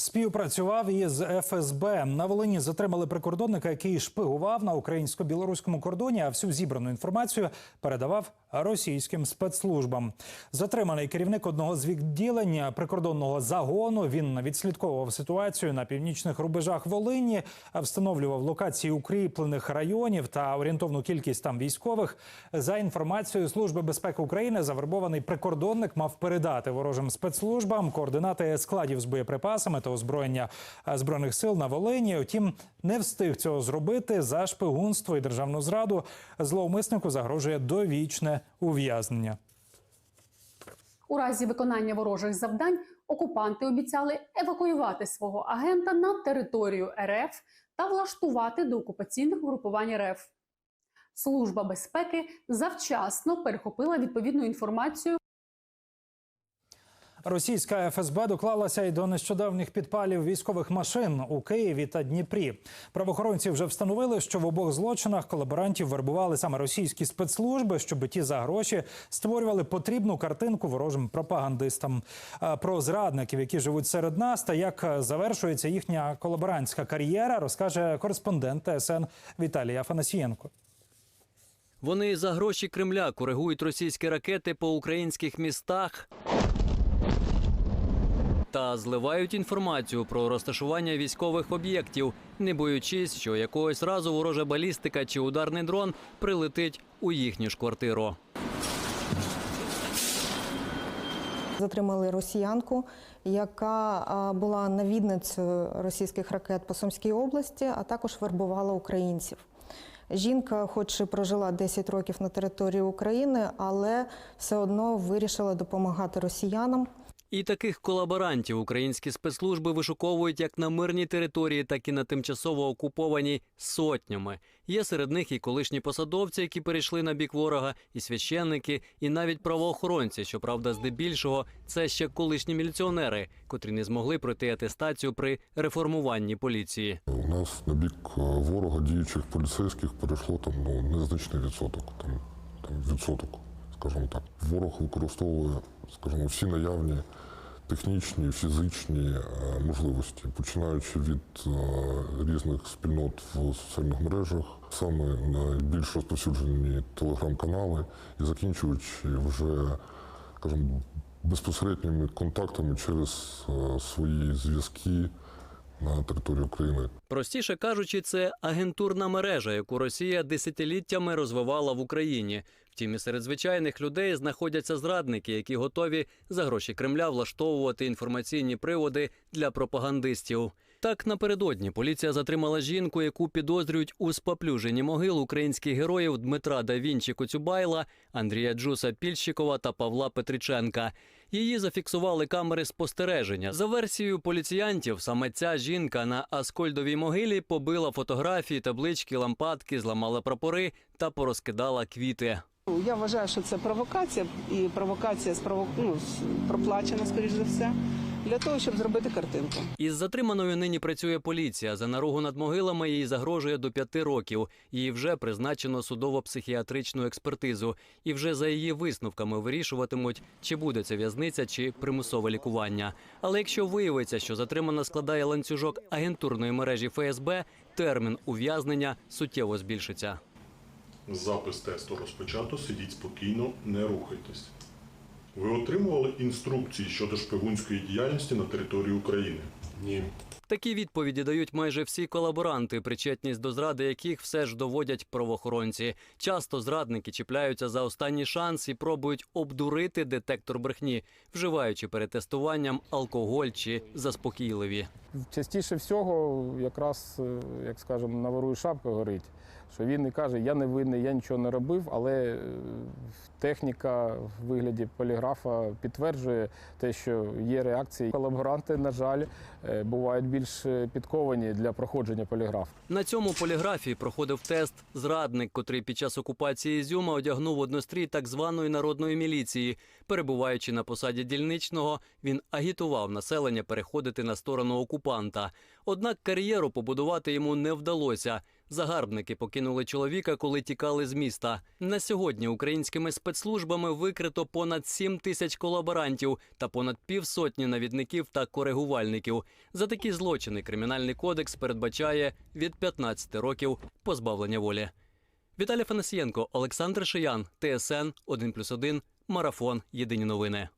Співпрацював із ФСБ. На Волині затримали прикордонника, який шпигував на українсько-білоруському кордоні, а всю зібрану інформацію передавав російським спецслужбам. Затриманий керівник одного з відділень прикордонного загону. Він відслідковував ситуацію на північних рубежах Волині, встановлював локації укріплених районів та орієнтовну кількість там військових. За інформацією Служби безпеки України, завербований прикордонник мав передати ворожим спецслужбам координати складів з боєприпасами та озброєння е, збройних сил на Волині. Втім, не встиг цього зробити за шпигунство і державну зраду. Зловмиснику загрожує довічне ув'язнення. У разі виконання ворожих завдань окупанти обіцяли евакуювати свого агента на територію РФ та влаштувати до окупаційних угрупувань РФ. Служба безпеки завчасно перехопила відповідну інформацію Російська ФСБ доклалася й до нещодавніх підпалів військових машин у Києві та Дніпрі. Правоохоронці вже встановили, що в обох злочинах колаборантів вербували саме російські спецслужби, щоб ті за гроші створювали потрібну картинку ворожим пропагандистам. Про зрадників, які живуть серед нас, та як завершується їхня колаборантська кар'єра, розкаже кореспондент ТСН Віталій Афанасієнко. Вони за гроші Кремля коригують російські ракети по українських містах та зливають інформацію про розташування військових об'єктів, не боючись, що якогось разу ворожа балістика чи ударний дрон прилетить у їхню ж квартиру. Затримали росіянку, яка була навідницею російських ракет по Сумській області, а також вербувала українців. Жінка, хоч і прожила 10 років на території України, але все одно вирішила допомагати росіянам. І таких колаборантів українські спецслужби вишуковують як на мирній території, так і на тимчасово окупованій сотнями. Є серед них і колишні посадовці, які перейшли на бік ворога, і священники, і навіть правоохоронці. Щоправда, здебільшого це ще колишні міліціонери, котрі не змогли пройти атестацію при реформуванні поліції. У нас на бік е, ворога діючих поліцейських перейшло там ну незначний відсоток, там, там відсоток, скажімо так. Ворог використовує, скажімо, всі наявні технічні, фізичні е, можливості, починаючи від е, різних спільнот в соціальних мережах, саме найбільш розповсюджені телеграм-канали, і закінчуючи вже, скажімо, безпосередніми контактами через е, свої зв'язки на території України. Простіше кажучи, це агентурна мережа, яку Росія десятиліттями розвивала в Україні. Втім, і серед звичайних людей знаходяться зрадники, які готові за гроші Кремля влаштовувати інформаційні приводи для пропагандистів. Так напередодні поліція затримала жінку, яку підозрюють у споплюженні могил українських героїв Дмитра да Вінчі Коцюбайла, Андрія Джуса Пільщикова та Павла Петриченка. Її зафіксували камери спостереження. За версією поліціянтів, саме ця жінка на Аскольдовій могилі побила фотографії, таблички, лампадки, зламала прапори та порозкидала квіти. Я вважаю, що це провокація, і провокація ну, проплачена, скоріш за все, для того, щоб зробити картинку. Із затриманою нині працює поліція. За наругу над могилами їй загрожує до п'яти років. Їй вже призначено судово-психіатричну експертизу. І вже за її висновками вирішуватимуть, чи буде це в'язниця, чи примусове лікування. Але якщо виявиться, що затримана складає ланцюжок агентурної мережі ФСБ, термін ув'язнення суттєво збільшиться. Запис тесту розпочато, сидіть спокійно, не рухайтесь. Ви отримували інструкції щодо шпигунської діяльності на території України? Ні. Такі відповіді дають майже всі колаборанти, причетність до зради яких все ж доводять правоохоронці. Часто зрадники чіпляються за останній шанс і пробують обдурити детектор брехні, вживаючи перед тестуванням алкоголь чи заспокійливі. Частіше всього, якраз, е, як скажемо, на ворую шапка горить. Що він і каже, я не винний, я нічого не робив, але е, техніка в вигляді поліграфа підтверджує те, що є реакції. Колаборанти, на жаль, е, бувають більш е, підковані для проходження поліграфу. На цьому поліграфії проходив тест зрадник, котрий під час окупації Ізюма одягнув однострій так званої народної міліції. Перебуваючи на посаді дільничного, він агітував населення переходити на сторону окупанта. Однак кар'єру побудувати йому не вдалося. Загарбники покинули чоловіка, коли тікали з міста. На сьогодні українськими спецслужбами викрито понад 7 тисяч колаборантів та понад півсотні навідників та коригувальників. За такі злочини кримінальний кодекс передбачає від 15 років позбавлення волі. Віталій Фанасієнко, Олександр Шиян, ТСН 1+,1, Марафон. Єдині новини.